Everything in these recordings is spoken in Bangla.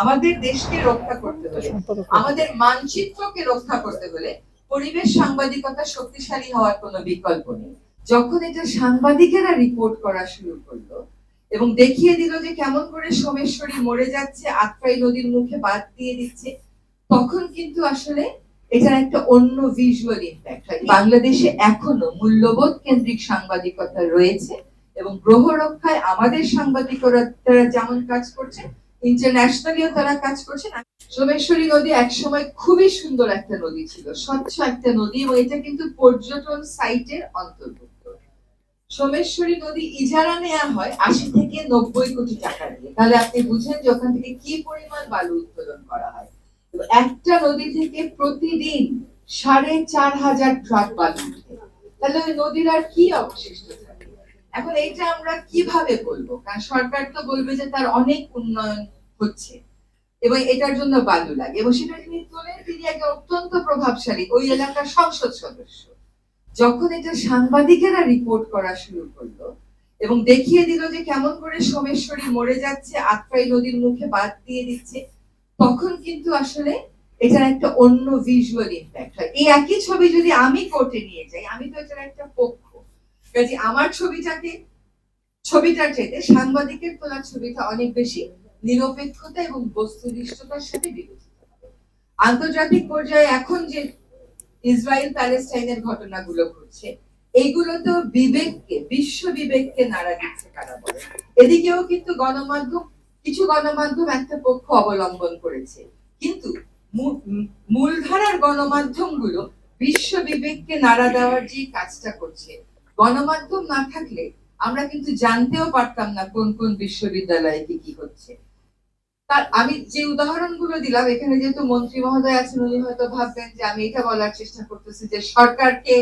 আমাদের দেশকে রক্ষা করতে হলে আমাদের মানচিত্রকে রক্ষা করতে হলে পরিবেশ সাংবাদিকতা শক্তিশালী হওয়ার কোনো বিকল্প নেই। যখন এটা সাংবাদিকেরা রিপোর্ট করা শুরু করল এবং দেখিয়ে দিল যে কেমন করে সোমেশ্বরী মরে যাচ্ছে আত্রাই নদীর মুখে বাদ দিয়ে দিচ্ছে তখন কিন্তু আসলে এটার একটা অন্য ভিজুয়াল ইম্প্যাক্ট হয়। বাংলাদেশে এখনও মূল্যবোধ কেন্দ্রিক সাংবাদিকতা রয়েছে এবং গ্রহ রক্ষায় আমাদের সাংবাদিকরা যেমন কাজ করছে ইন্টারন্যাশনালিও তারা কাজ করছে। না সোমেশ্বরী নদী একসময় খুবই সুন্দর একটা নদী ছিল, স্বচ্ছ একটা নদী এবং এটা কিন্তু পর্যটন সাইটের অন্তর্ভুক্ত। সোমেশ্বরী নদী ইজারা নেওয়া হয় আশি থেকে নব্বই কোটি টাকা দিয়ে। তাহলে আপনি বুঝেন যে ওখান থেকে কি পরিমাণ বালু উত্তোলন করা হয়। একটা নদী থেকে প্রতিদিন সাড়ে চার হাজার ট্রাক বালু তাহলে ওই নদীর আর কি অবশিষ্ট থাকে? এখন এইটা আমরা কীভাবে বলব? কারণ সরকার তো বলবে যে তার অনেক উন্নয়ন হচ্ছে এবং এটার জন্য বালু লাগে। এবং সেটা তিনি তোলেন তিনি একজন অত্যন্ত প্রভাবশালী ওই এলাকার সংসদ সদস্য। যখন এটা সাংবাদিকেরা রিপোর্ট করা শুরু করল এবং দেখিয়ে দিল যে কেমন করে সোমেশ্বরী মরে যাচ্ছে, আত্রাই নদীর মুখে বাদ দিয়ে দিচ্ছে, তখন কিন্তু আসলে এটার একটা অন্য ভিজুয়াল ইম্প্যাক্ট হয়। এই একই ছবি যদি আমি কোর্টে নিয়ে যাই, আমি তো এটার একটা পক্ষ। কাজে আমার ছবিটাকে ছবিটার চাইতে সাংবাদিকের তোলা ছবিটা অনেক বেশি নিরপেক্ষতা এবং বস্তুনিষ্ঠতার সাথে বিবেচিত আন্তর্জাতিক পর্যায়ে এখন যে ইসরায়েল প্যালেস্টাইনের ঘটনাগুলো ঘটছে, এইগুলো তো বিবেককে, বিশ্ব বিবেককে নাড়া দিচ্ছে কারা বলে? এদিকেও কিন্তু গণমাধ্যম, কিছু গণমাধ্যম একটা পক্ষ অবলম্বন করেছে। কিন্তু মূলধারার গণমাধ্যমগুলো বিশ্ব বিবেককে নাড়া দেওয়ার যে কাজটা করছে, গণমাধ্যম না থাকলে আমরা কিন্তু জানতেও পারতাম না কোন কোন বিশ্ববিদ্যালয়ে কি কি হচ্ছে। তার, আমি যে উদাহরণগুলো দিলাম, এখানে যেহেতু মন্ত্রী মহোদয় আছেন, উনি হয়তো ভাববেন যে আমি এটা বলার চেষ্টা করতেছি যে সরকারকে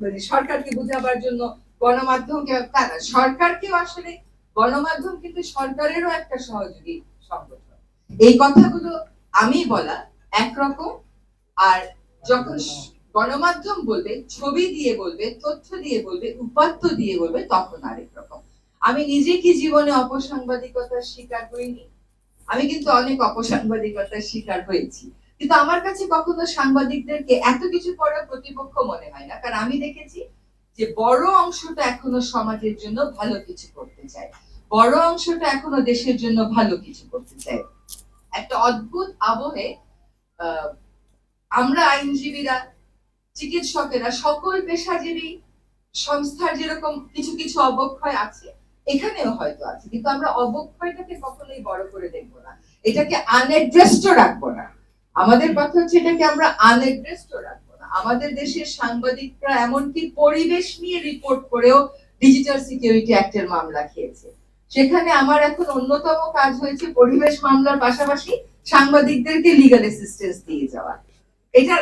মানে সরকারকে বোঝাবার জন্য গণমাধ্যমকে সরকারকেও আসলে, গণমাধ্যম কিন্তু সরকারেরও একটা সহযোগী সংগঠন। এই কথাগুলো আমি বলা একরকম, আর যখন গণমাধ্যম বলবে, ছবি দিয়ে বলবে, তথ্য দিয়ে বলবে, উপাত্ত দিয়ে বলবে, তখন আরেক রকম। আমি নিজে কি জীবনে অপসাংবাদিকতার শিকার হইনি? আমি কিন্তু অনেক অপসাংবাদিকতার শিকার হয়েছি। কিন্তু আমার কাছে কখনো সাংবাদিকদেরকে এত কিছু করার প্রতিপক্ষ মনে হয় না। কারণ আমি দেখেছি যে বড় অংশটা এখনও সমাজের জন্য ভালো কিছু করতে চায়। বড় অংশটা এখনও দেশের জন্য ভালো কিছু করতে চায়। একটা অদ্ভুত আবহে আমরা আইনজীবীরা, চিকিৎসকেরা, সকল পেশাজীবী সংস্থার যেরকম কিছু কিছু অবক্ষয় আছে এখানেও হয়তো আছে, কিন্তু আমরা অবক্ষয়টাকে কখনোই বড় করে দেখব না। এটাকে আনএড্রেসড রাখব না। আমাদের কথা হচ্ছে এটাকে আমরা আনএড্রেসড রাখব না। আমাদের দেশের সাংবাদিকরা এমনকি পরিবেশ নিয়ে রিপোর্ট করেও ডিজিটাল সিকিউরিটি অ্যাক্টের মামলা খেয়েছে। সেখানে আমার এখন অন্যতম কাজ হয়েছে পরিবেশ মামলার পাশাপাশি সাংবাদিকদেরকে লিগাল অ্যাসিস্ট্যান্স দিয়ে যাওয়া। এটা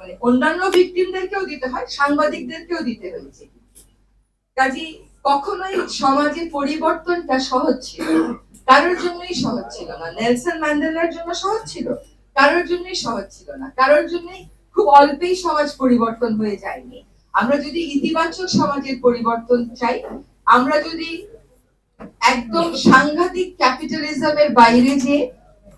মানে অন্যান্য ভিকটিমদেরকেও দিতে হয়, সাংবাদিকদেরকেও দিতে হয়েছে। কাজী কখনোই সমাজে পরিবর্তনটা সহজ ছিল। কারোর জন্যই সহজ ছিল না। নেলসন ম্যান্ডেলার জন্য সহজ ছিল, কারোর জন্যই সহজ ছিল না। কারোর জন্যই খুব অল্পেই সমাজ পরিবর্তন হয়ে যায়নি। আমরা যদি ইতিবাচক সমাজের পরিবর্তন চাই, আমরা যদি একদম সাংঘাতিক ক্যাপিটালিজমের বাইরে যে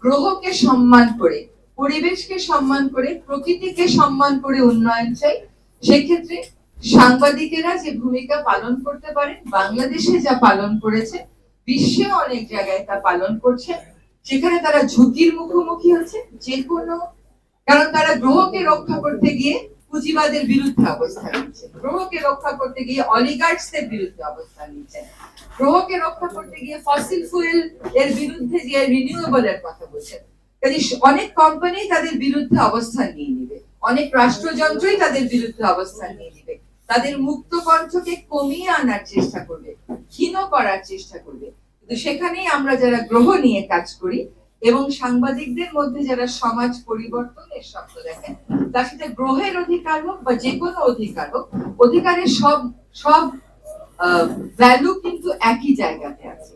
গ্রহকে সম্মান করে, পরিবেশকে সম্মান করে, প্রকৃতিকে সম্মান করে উন্নয়ন চাই, সেক্ষেত্রে সাংবাদিকেরা যে ভূমিকা পালন করতে পারেন, বাংলাদেশে যা পালন করেছে বিশ্বে অনেক জায়গায় তা পালন করছে সেখানে তারা ঝুঁকির মুখোমুখি হচ্ছে, যে কোনো, কারণ তারা গ্রহকে রক্ষা করতে গিয়ে পুঁজিবাদের বিরুদ্ধে অবস্থান নিচ্ছে। গ্রহকে রক্ষা করতে গিয়ে অলিগার্ডসদের বিরুদ্ধে অবস্থান নিচ্ছে। গ্রহকে রক্ষা করতে গিয়ে ফসিল ফুয়েল এর বিরুদ্ধে যে রিনিউয়েবল এর কথা বলছেন কাজে অনেক কোম্পানি তাদের বিরুদ্ধে অবস্থান নিয়ে নিবে। অনেক রাষ্ট্রযন্ত্রই তাদের বিরুদ্ধে অবস্থান নিয়ে নিবে। তাদের মুক্ত কণ্ঠকে কমিয়ে আনার চেষ্টা করবে, ক্ষীণ করার চেষ্টা করবে। কিন্তু সেখানেই আমরা যারা গ্রহ নিয়ে কাজ করি এবং সাংবাদিকদের মধ্যে যারা সমাজ পরিবর্তনের স্বপ্ন দেখেন, তার সাথে গ্রহের অধিকার হোক বা যে কোনো অধিকার হোক, অধিকারের সব সব ভ্যালু কিন্তু একই জায়গাতে আছে।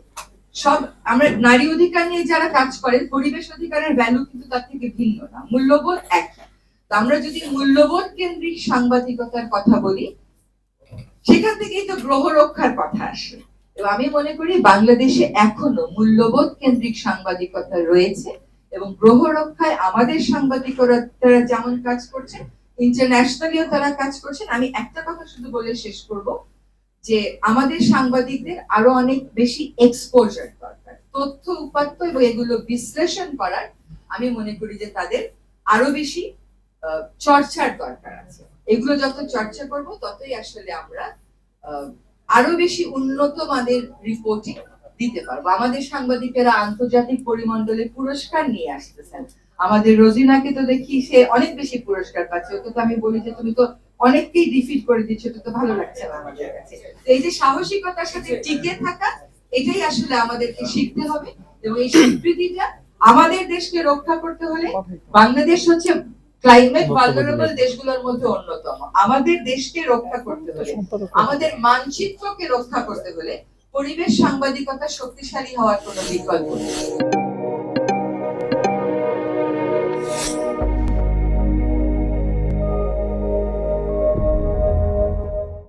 সব, আমরা নারী অধিকার নিয়ে যারা কাজ করেন, পরিবেশ অধিকারের ভ্যালু কিন্তু তার থেকে ভিন্ন না। মূল্যবোধ একই তো আমরা যদি মূল্যবোধ কেন্দ্রিক সাংবাদিকতার কথা বলি, সেখান থেকেই তো গ্রহ রক্ষার কথা আসে। এবং আমি মনে করি বাংলাদেশে এখনও মূল্যবোধ কেন্দ্রিক সাংবাদিকতা রয়েছে এবং গ্রহ রক্ষায় আমাদের সাংবাদিকরা যেমন কাজ করছেন ইন্টারন্যাশনালিও তারা কাজ করছেন। আমি একটা কথা শুধু বলে শেষ করব যে আমাদের সাংবাদিকদের আরও অনেক বেশি এক্সপোজার দরকার। তথ্য উপাত্ত এবং এগুলো বিশ্লেষণ করার আমি মনে করি যে তাদের আরও বেশি চর্চার দরকার আছে। এগুলো যত চর্চা করব ততই আসলে আমরা আরও বেশি উন্নত মানের রিপোর্টিং দিতে পারব। আমাদের সাংবাদিকেরা আন্তর্জাতিক পরিমণ্ডলে পুরস্কার নিয়ে আসতেছেন। আমাদের রোজিনাকে তো দেখি সে অনেক বেশি পুরস্কার পাচ্ছে। ওকে তো আমি বলি যে তুমি তো অনেককেই ডিফিট করে দিচ্ছ তো ভালো লাগছে না আমাদের কাছে। এই যে সাহসিকতার সাথে টিকে থাকা এটাই আসলে আমাদেরকে শিখতে হবে। এবং এই স্বীকৃতিটা আমাদের দেশকে রক্ষা করতে হলে বাংলাদেশ হচ্ছে ক্লাইমেট ভালনারেবল দেশগুলোর মধ্যে অন্যতম। আমাদের দেশকে রক্ষা করতে হলে আমাদের মানচিত্রকে রক্ষা করতে হলে পরিবেশ সাংবাদিকতা শক্তিশালী হওয়ার কোনো বিকল্প নেই।